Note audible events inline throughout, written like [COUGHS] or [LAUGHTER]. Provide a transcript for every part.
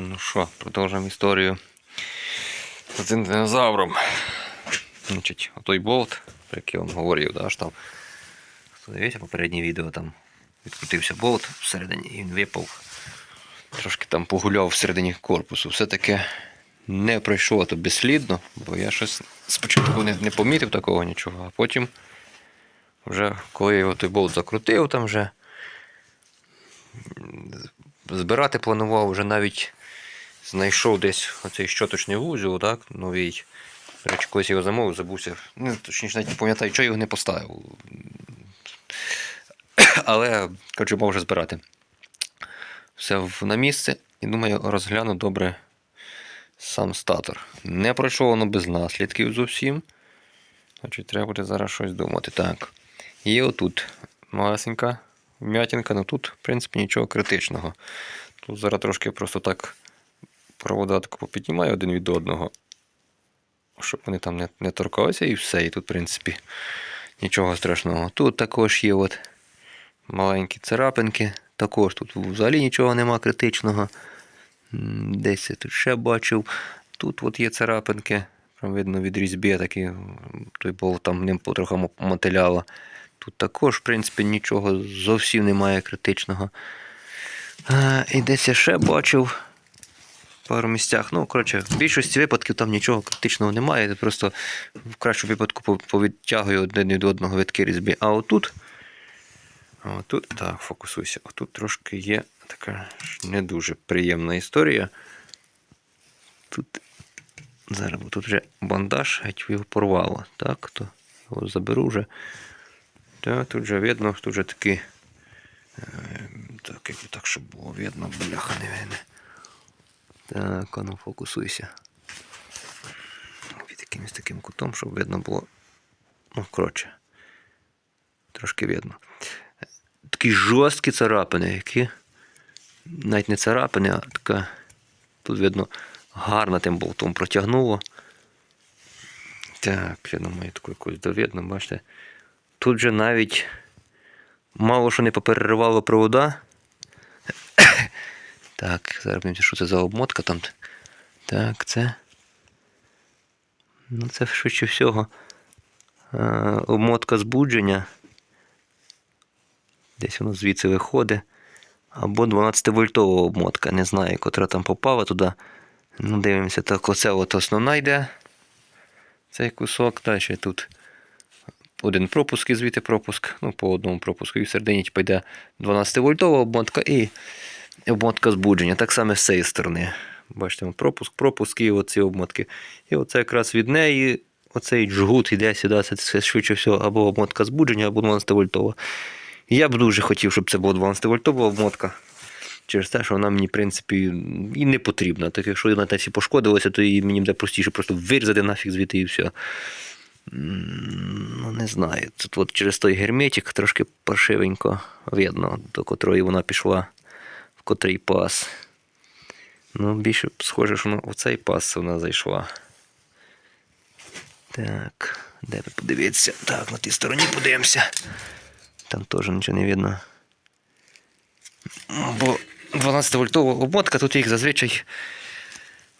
Ну що, продовжуємо історію з цим динозавром. Значить, отой болт, про який я вам говорив, да, що там. Дивився попереднє відео, там відкрутився болт всередині і він випав. Трошки там погуляв всередині корпусу. Все-таки не пройшло то безслідно, бо я щось спочатку не, не помітив такого нічого, а потім, вже коли я той болт закрутив, там вже збирати планував, вже навіть знайшов десь оцей щоточний вузол, так, новий. До речі, колись його замовив, забувся. Ну, точніше, навіть не пам'ятаю, чого його не поставив. Але, коротше, мав вже збирати. Все на місце і думаю, розгляну добре сам статор. Не пройшло воно без наслідків зовсім. Значить, треба буде зараз щось думати. Так. Є отут малесенька вм'ятінка, але тут, в принципі, нічого критичного. Тут зараз трошки просто так провода попіднімаю один від одного, щоб вони там не, не торкалися і все. І тут, в принципі, нічого страшного. Тут також є от маленькі царапинки. Також тут взагалі нічого нема критичного. Десь я тут ще бачив. Тут от є царапинки. Прям видно від різьби такі, той болт там ним потроху мо- мотиляло. Тут також, в принципі, нічого зовсім немає критичного. А, і десь я ще бачив пару місцях. Ну, коротше, в більшості випадків там нічого критичного немає. Просто в кращому випадку повідтягую один від одного витки різьби. А отут. Отут, так, фокусуйся. Отут трошки є така не дуже приємна історія. Тут зараз тут вже бандаж, геть його порвало. Так, то його заберу вже. Так, тут вже видно, тут вже такі. е, Так, як так, щоб було видно, бляха не видно. Так, а ну фокусуйся. Під якимось таким кутом, щоб видно було. Ну, коротше. Трошки видно. Такі жорсткі царапини, які. Навіть не царапини, а така. Тут видно гарно тим болтом протягнуло. Так, я думаю, таку якусь довідно, бачите. Тут же навіть мало що не попереривало провода. Так, зараз подивимося, що це за обмотка там. Так, це. Ну, це швидше всього. е, Обмотка збудження. Десь воно звідси виходить. Або 12-вольтова обмотка. Не знаю, котра там попала туди. Ну, дивимося, так оце от основна йде. Цей кусок. Далі тут один пропуск і звідти пропуск. Ну, по одному пропуску. І всередині типу, йде 12-вольтова обмотка і обмотка збудження. Так само з цієї сторони. Бачите, пропуск, пропуск і оці обмотки. І оце якраз від неї. Оцей джгут йде сюди, це, швидше всього, або обмотка збудження, або 12-вольтова. Я б дуже хотів, щоб це була 12-вольтова обмотка. Через те, що вона мені, в принципі, і не потрібна. Так якщо вона тесі пошкодилася, то її мені буде простіше просто вирізати нафіг звідти і все. Ну, не знаю. Тут от через той герметик трошки паршивенько видно, до котрої вона пішла, котрий пас. Ну, більше схоже, що вона в цей пас вона зайшла. Так, де ви подивіться? Так, на тій стороні подивимося. Там теж нічого не видно. Бо 12-вольтова обмотка, тут їх зазвичай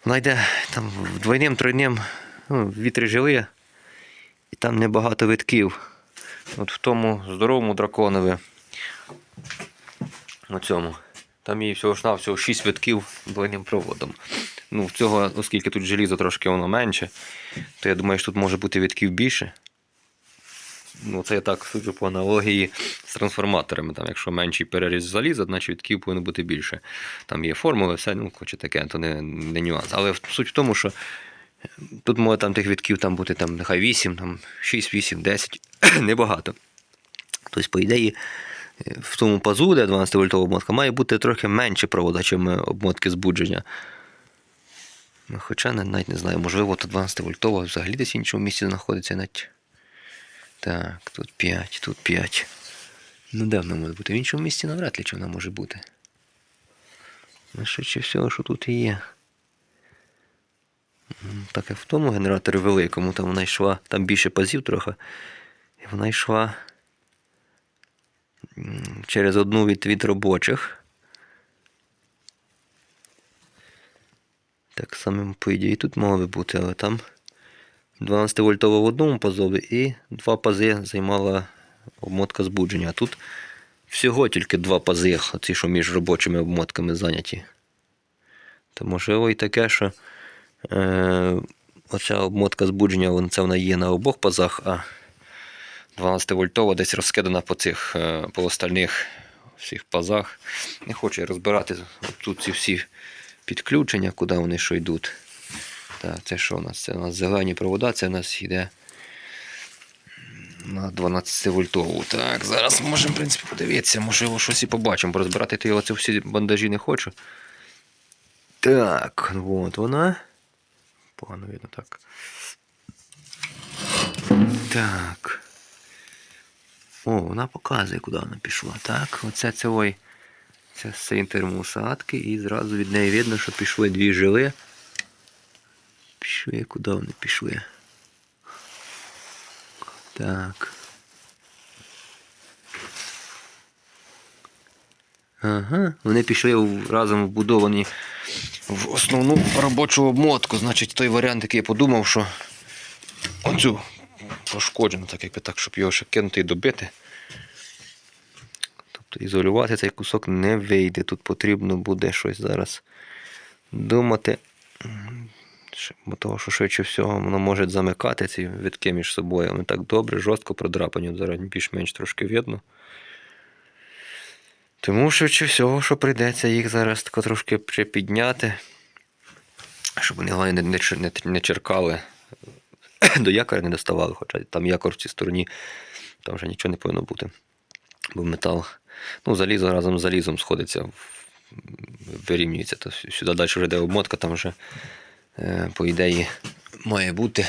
вона йде там двойним, тройним, ну, вітри жили, і там небагато витків. От в тому здоровому драконові. На цьому. Там її всього ж навсього 6 витків двойним проводом. Ну, в цього, оскільки тут желізо трошки воно менше, то я думаю, що тут може бути витків більше. Ну, це я так суджу по аналогії з трансформаторами. Там, якщо менший переріз заліза, значить відків повинно бути більше. Там є формули, все, ну, хоче таке, то не, не нюанс. Але суть в тому, що тут може там тих відків там бути там, нехай 8, там, 6, 8, 10, небагато. Тобто, по ідеї, е, в тому пазу, де 12-вольтова обмотка, має бути трохи менше провода, ніж обмотки збудження. Ну, Хоча навіть не знаю, можливо, то 12-вольтова взагалі десь в іншому місці знаходиться навіть. Так, тут 5, тут 5. Ну, де вона може бути? В іншому місці навряд ли чи вона може бути. Ну, швидше всього, що тут і є. Так як в тому генераторі великому, там вона йшла, там більше пазів трохи. І вона йшла через одну від, від робочих. Так само, по ідеї, тут мало би бути, але там 12 вольтова в одному пазові і два пази займала обмотка збудження. А тут всього тільки два пази, оці, що між робочими обмотками зайняті. То можливо і таке, що е, оця обмотка збудження, це вона є на обох пазах, а 12 вольтова десь розкидана по цих е, по остальних всіх пазах. Не хочу я розбирати тут ці всі підключення, куди вони що йдуть. Так, це що у нас? Це у нас зелені провода, це у нас йде на 12 вольтову. Так, зараз можемо, в принципі, подивитися, можливо, щось і побачимо. Бо розбирати то я всі бандажі не хочу. Так, от вона. Погано видно так. Так. О, вона показує, куди вона пішла. Так, оце це ой. Це з цієї і зразу від неї видно, що пішли дві жили. Пішли, куди вони пішли? Так. Ага, вони пішли разом вбудовані в основну робочу обмотку. Значить, той варіант, який я подумав, що оцю пошкоджену, так якби так, щоб його ще кинути і добити. Тобто ізолювати цей кусок не вийде. Тут потрібно буде щось зараз думати. Бо того, що швидше всього воно може замикати ці витки між собою. Вони так добре, жорстко продрапані. Зараз більш-менш трошки видно. Тому швидше всього, що прийдеться їх зараз трошки припідняти, щоб вони головне, не, не, не, не черкали [COUGHS] до якоря не доставали, хоча там якор в цій стороні, там вже нічого не повинно бути. Бо метал, ну, залізо разом з залізом сходиться, вирівнюється. То сюди далі вже йде обмотка, там вже, е, по ідеї, має бути.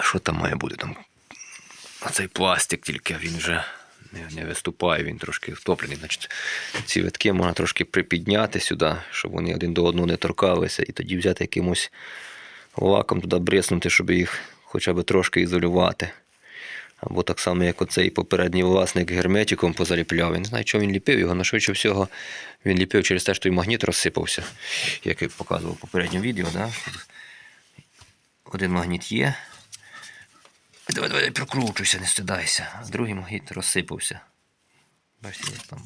Що там має бути? Там цей пластик тільки він вже не, не виступає, він трошки втоплений. Значить, ці витки можна трошки припідняти сюди, щоб вони один до одного не торкалися, і тоді взяти якимось лаком туди бриснути, щоб їх хоча б трошки ізолювати. Або так само, як оцей попередній власник герметиком позаліпляв. Я не знаю, чого він ліпив його, але швидше всього він ліпив через те, що той магніт розсипався, як я показував в попередньому відео. Да? Один магніт є. Давай, давай, прокручуйся, не стидайся. А другий магніт розсипався. Бачите, там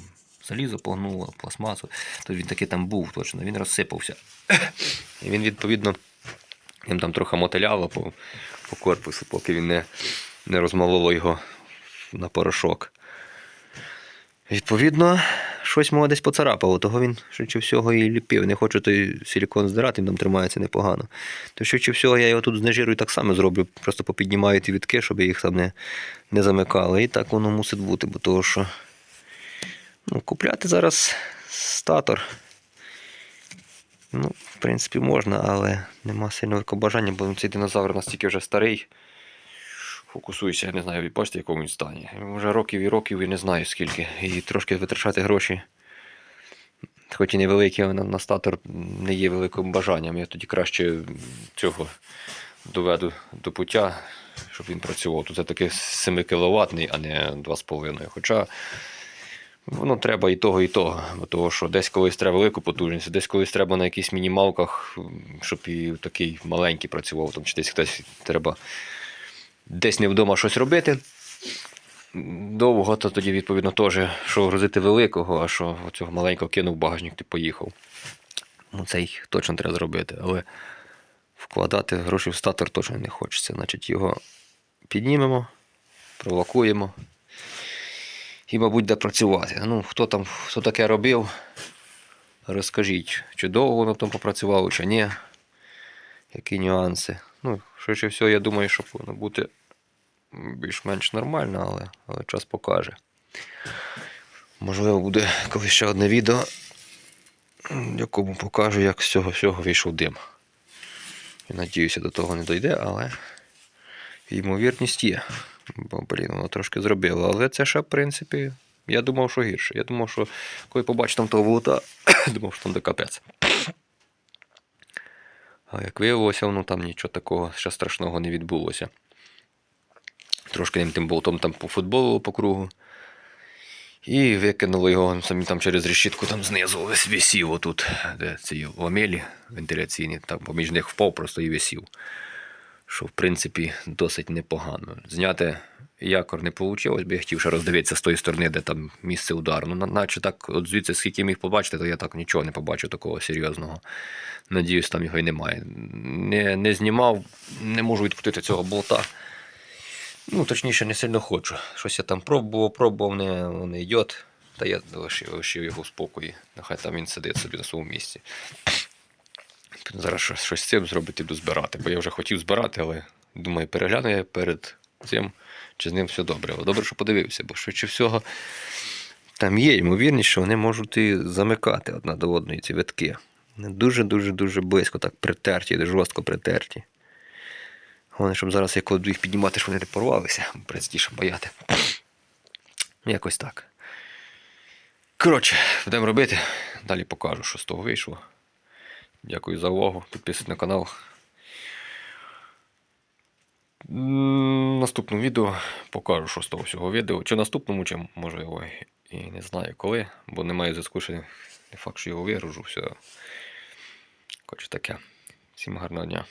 залізо погнуло, пластмасу. То він таки там був точно, він розсипався. І він, відповідно, їм там трохи мотиляло по, по корпусу, поки він не, не розмололо його на порошок. Відповідно, щось мого десь поцарапало, того він швидше всього і ліпив. Не хочу той силікон здирати, він там тримається непогано. То швидше всього я його тут знежирую так само зроблю, просто попіднімаю ті відки, щоб їх там не, не замикали. І так воно мусить бути, бо того що ну, купляти зараз статор. Ну, в принципі, можна, але нема сильного бажання, бо цей динозавр настільки вже старий. Фокусуюся, я не знаю, бачите, в якому він стані. Вже років і років і не знаю скільки. І трошки витрачати гроші. Хоч і на, на статор не є великим бажанням. Я тоді краще цього доведу до пуття, щоб він працював. Тут це таки 7 кВт, а не 2,5. Хоча воно треба і того, і того. Бо того, що десь колись треба велику потужність, десь колись треба на якихось мінімалках, щоб і такий маленький працював, там, чи десь хтось треба десь не вдома щось робити. Довго, то тоді, відповідно, теж, що грузити великого, а що цього маленького кинув багажник, ти поїхав. Ну, це й точно треба зробити, але вкладати гроші в статор точно не хочеться. Значить, його піднімемо, провокуємо і, мабуть, де працювати. Ну, хто там, хто таке робив, розкажіть, чи довго воно там попрацювало, чи ні. Які нюанси. Ну, швидше всього, я думаю, що повинно бути більш-менш нормально, але, але час покаже. Можливо, буде колись ще одне відео, в якому покажу, як з цього всього вийшов дим. І надіюся, до того не дойде, але ймовірність є. Бо, блін, воно трошки зробило. Але це ще, в принципі, я думав, що гірше. Я думав, що коли побачив там того волота, [COUGHS] думав, що там де капець. А як виявилося, воно там нічого такого ще страшного не відбулося. Трошки ним тим болтом там по футболу по кругу. І викинули його самі там через решітку, там знизу весь висів отут, де ці омелі вентиляційні, там поміж них впав просто і висів. Що, в принципі, досить непогано. Зняти якор не вийшло, бо я хотів ще роздивитися з тої сторони, де там місце удару. Ну, наче так, от звідси, скільки міг побачити, то я так нічого не побачив такого серйозного. Надіюсь, там його і немає. Не, не знімав, не можу відкрутити цього болта. Ну, точніше, не сильно хочу. Щось я там пробував, пробував, не, не йде. Та я лишив його в спокої. Нехай там він сидить собі на своєму місці. Зараз щось, з цим зробити, буду збирати. Бо я вже хотів збирати, але думаю, перегляну я перед цим, чи з ним все добре. Але добре, що подивився, бо швидше всього там є ймовірність, що вони можуть і замикати одна до одної ці витки. Вони дуже-дуже-дуже близько, так притерті, жорстко притерті. Головне, щоб зараз я їх піднімати, щоб вони не порвалися, простіше бояти. [CLEARS THROAT] Якось так. Коротше, будемо робити. Далі покажу, що з того вийшло. Дякую за увагу. Підписуйтесь на канал. Наступному відео покажу, що з того всього відео. Чи наступному, чи може його і не знаю коли, бо немає зв'язку, що не факт, що його вигружу. Все. Хоч таке. Всім гарного дня.